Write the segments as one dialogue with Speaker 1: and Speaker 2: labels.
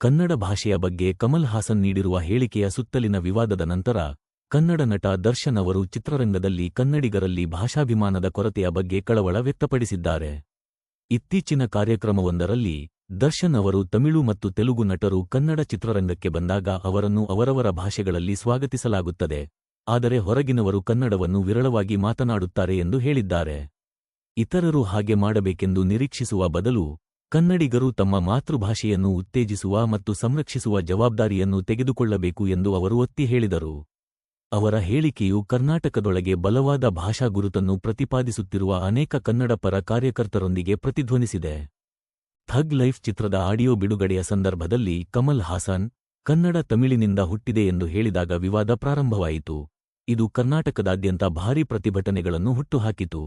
Speaker 1: ಕನ್ನಡ ಭಾಷೆಯ ಬಗ್ಗೆ ಕಮಲ್ ಹಾಸನ್ ನೀಡಿರುವ ಹೇಳಿಕೆಯ ಸುತ್ತಲಿನ ವಿವಾದದ ನಂತರ, ಕನ್ನಡ ನಟ ದರ್ಶನ್ ಅವರು ಚಿತ್ರರಂಗದಲ್ಲಿ ಕನ್ನಡಿಗರಲ್ಲಿ ಭಾಷಾಭಿಮಾನದ ಕೊರತೆಯ ಬಗ್ಗೆ ಕಳವಳ ವ್ಯಕ್ತಪಡಿಸಿದ್ದಾರೆ. ಇತ್ತೀಚಿನ ಕಾರ್ಯಕ್ರಮವೊಂದರಲ್ಲಿ, ದರ್ಶನ್ ಅವರು ತಮಿಳು ಮತ್ತು ತೆಲುಗು ನಟರು ಕನ್ನಡ ಚಿತ್ರರಂಗಕ್ಕೆ ಬಂದಾಗ ಅವರನ್ನು ಅವರವರ ಭಾಷೆಗಳಲ್ಲಿ ಸ್ವಾಗತಿಸಲಾಗುತ್ತದೆ, ಆದರೆ ಹೊರಗಿನವರು ಕನ್ನಡವನ್ನು ವಿರಳವಾಗಿ ಮಾತನಾಡುತ್ತಾರೆ ಎಂದು ಹೇಳಿದ್ದಾರೆ. ಇತರರು ಹಾಗೆ ಮಾಡಬೇಕೆಂದು ನಿರೀಕ್ಷಿಸುವ ಬದಲು ಕನ್ನಡಿಗರು ತಮ್ಮ ಮಾತೃಭಾಷೆಯನ್ನು ಉತ್ತೇಜಿಸುವ ಮತ್ತು ಸಂರಕ್ಷಿಸುವ ಜವಾಬ್ದಾರಿಯನ್ನು ತೆಗೆದುಕೊಳ್ಳಬೇಕು ಎಂದು ಅವರು ಒತ್ತಿ ಹೇಳಿದರು. ಅವರ ಹೇಳಿಕೆಯು ಕರ್ನಾಟಕದೊಳಗೆ ಬಲವಾದ ಭಾಷಾ ಗುರುತನ್ನು ಪ್ರತಿಪಾದಿಸುತ್ತಿರುವ ಅನೇಕ ಕನ್ನಡ ಪರ ಕಾರ್ಯಕರ್ತರೊಂದಿಗೆ ಪ್ರತಿಧ್ವನಿಸಿದೆ. ಥಗ್ ಲೈಫ್ ಚಿತ್ರದ ಆಡಿಯೋ ಬಿಡುಗಡೆಯ ಸಂದರ್ಭದಲ್ಲಿ ಕಮಲ್ ಹಾಸನ್, ಕನ್ನಡ ತಮಿಳಿನಿಂದ ಹುಟ್ಟಿದೆ ಎಂದು ಹೇಳಿದಾಗ ವಿವಾದ ಪ್ರಾರಂಭವಾಯಿತು. ಇದು ಕರ್ನಾಟಕದಾದ್ಯಂತ ಭಾರೀ ಪ್ರತಿಭಟನೆಗಳನ್ನು ಹುಟ್ಟುಹಾಕಿತು.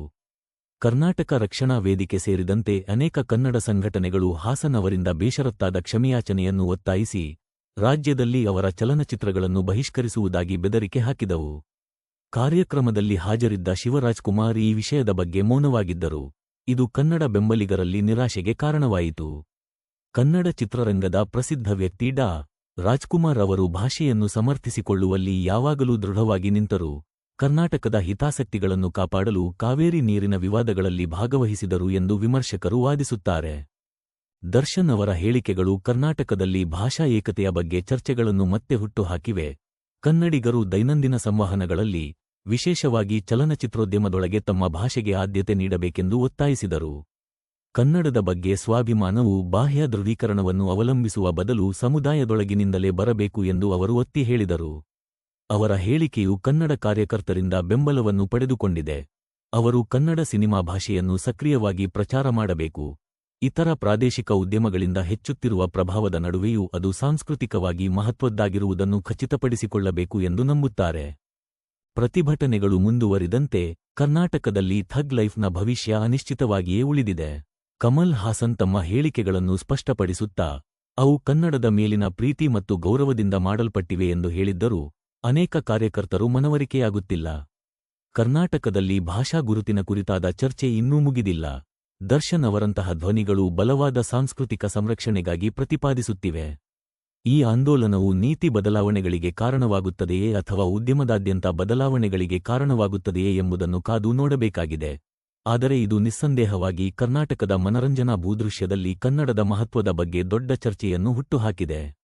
Speaker 1: ಕರ್ನಾಟಕ ರಕ್ಷಣಾ ವೇದಿಕೆ ಸೇರಿದಂತೆ ಅನೇಕ ಕನ್ನಡ ಸಂಘಟನೆಗಳು ಹಾಸನ್ ಅವರಿಂದ ಬೇಷರತ್ತಾದ ಕ್ಷಮೆಯಾಚನೆಯನ್ನು ಒತ್ತಾಯಿಸಿ, ರಾಜ್ಯದಲ್ಲಿ ಅವರ ಚಲನಚಿತ್ರಗಳನ್ನು ಬಹಿಷ್ಕರಿಸುವುದಾಗಿ ಬೆದರಿಕೆ ಹಾಕಿದವು. ಕಾರ್ಯಕ್ರಮದಲ್ಲಿ ಹಾಜರಿದ್ದ ಶಿವರಾಜ್ ಕುಮಾರ್ ಈ ವಿಷಯದ ಬಗ್ಗೆ ಮೌನವಾಗಿದ್ದರು. ಇದು ಕನ್ನಡ ಬೆಂಬಲಿಗರಲ್ಲಿ ನಿರಾಶೆಗೆ ಕಾರಣವಾಯಿತು. ಕನ್ನಡ ಚಿತ್ರರಂಗದ ಪ್ರಸಿದ್ಧ ವ್ಯಕ್ತಿ ಡಾ. ರಾಜ್ಕುಮಾರ್ ಅವರು ಭಾಷೆಯನ್ನು ಸಮರ್ಥಿಸಿಕೊಳ್ಳುವಲ್ಲಿ ಯಾವಾಗಲೂ ದೃಢವಾಗಿ ನಿಂತರು. ಕರ್ನಾಟಕದ ಹಿತಾಸಕ್ತಿಗಳನ್ನು ಕಾಪಾಡಲು ಕಾವೇರಿ ನೀರಿನ ವಿವಾದಗಳಲ್ಲಿ ಭಾಗವಹಿಸಿದರು ಎಂದು ವಿಮರ್ಶಕರು ವಾದಿಸುತ್ತಾರೆ. ದರ್ಶನ್ ಅವರ ಹೇಳಿಕೆಗಳು ಕರ್ನಾಟಕದಲ್ಲಿ ಭಾಷಾ ಏಕತೆಯ ಬಗ್ಗೆ ಚರ್ಚೆಗಳನ್ನು ಮತ್ತೆ ಹುಟ್ಟುಹಾಕಿವೆ. ಕನ್ನಡಿಗರು ದೈನಂದಿನ ಸಂವಹನಗಳಲ್ಲಿ, ವಿಶೇಷವಾಗಿ ಚಲನಚಿತ್ರೋದ್ಯಮದೊಳಗೆ ತಮ್ಮ ಭಾಷೆಗೆ ಆದ್ಯತೆ ನೀಡಬೇಕೆಂದು ಒತ್ತಾಯಿಸಿದರು. ಕನ್ನಡದ ಬಗ್ಗೆ ಸ್ವಾಭಿಮಾನವು ಬಾಹ್ಯ ದೃಢೀಕರಣವನ್ನು ಅವಲಂಬಿಸುವ ಬದಲು ಸಮುದಾಯದೊಳಗಿನಿಂದಲೇ ಬರಬೇಕು ಎಂದು ಅವರು ಒತ್ತಿ ಹೇಳಿದರು. ಅವರ ಹೇಳಿಕೆಯು ಕನ್ನಡ ಕಾರ್ಯಕರ್ತರಿಂದ ಬೆಂಬಲವನ್ನು ಪಡೆದುಕೊಂಡಿದೆ. ಅವರು ಕನ್ನಡ ಸಿನಿಮಾ ಭಾಷೆಯನ್ನು ಸಕ್ರಿಯವಾಗಿ ಪ್ರಚಾರ ಮಾಡಬೇಕು. ಇತರ ಪ್ರಾದೇಶಿಕ ಉದ್ಯಮಗಳಿಂದ ಹೆಚ್ಚುತ್ತಿರುವ ಪ್ರಭಾವದ ನಡುವೆಯೂ ಅದು ಸಾಂಸ್ಕೃತಿಕವಾಗಿ ಮಹತ್ವದ್ದಾಗಿರುವುದನ್ನು ಖಚಿತಪಡಿಸಿಕೊಳ್ಳಬೇಕು ಎಂದು ನಂಬುತ್ತಾರೆ. ಪ್ರತಿಭಟನೆಗಳು ಮುಂದುವರಿದಂತೆ ಕರ್ನಾಟಕದಲ್ಲಿ ಥಗ್ ಲೈಫ್ನ ಭವಿಷ್ಯ ಅನಿಶ್ಚಿತವಾಗಿಯೇ ಉಳಿದಿದೆ. ಕಮಲ್ ಹಾಸನ್ ತಮ್ಮ ಹೇಳಿಕೆಗಳನ್ನು ಸ್ಪಷ್ಟಪಡಿಸುತ್ತಾ, ಅವು ಕನ್ನಡದ ಮೇಲಿನ ಪ್ರೀತಿ ಮತ್ತು ಗೌರವದಿಂದ ಮಾಡಲ್ಪಟ್ಟಿವೆ ಎಂದು ಹೇಳಿದ್ದರೂ. ಅನೇಕ ಕಾರ್ಯಕರ್ತರು ಮನವರಿಕೆಯಾಗುತ್ತಿಲ್ಲ. ಕರ್ನಾಟಕದಲ್ಲಿ ಭಾಷಾ ಗುರುತಿನ ಕುರಿತಾದ ಚರ್ಚೆ ಇನ್ನೂ ಮುಗಿದಿಲ್ಲ. ದರ್ಶನ್ ಅವರಂತಹ ಧ್ವನಿಗಳು ಬಲವಾದ ಸಾಂಸ್ಕೃತಿಕ ಸಂರಕ್ಷಣೆಗಾಗಿ ಪ್ರತಿಪಾದಿಸುತ್ತಿವೆ. ಈ ಆಂದೋಲನವು ನೀತಿ ಬದಲಾವಣೆಗಳಿಗೆ ಕಾರಣವಾಗುತ್ತದೆಯೇ ಅಥವಾ ಉದ್ಯಮದಾದ್ಯಂತ ಬದಲಾವಣೆಗಳಿಗೆ ಕಾರಣವಾಗುತ್ತದೆಯೇ ಎಂಬುದನ್ನು ಕಾದು ನೋಡಬೇಕಾಗಿದೆ. ಆದರೆ ಇದು ನಿಸ್ಸಂದೇಹವಾಗಿ ಕರ್ನಾಟಕದ ಮನರಂಜನಾ ಭೂದೃಶ್ಯದಲ್ಲಿ ಕನ್ನಡದ ಮಹತ್ವದ ಬಗ್ಗೆ ದೊಡ್ಡ ಚರ್ಚೆಯನ್ನು ಹುಟ್ಟುಹಾಕಿದೆ.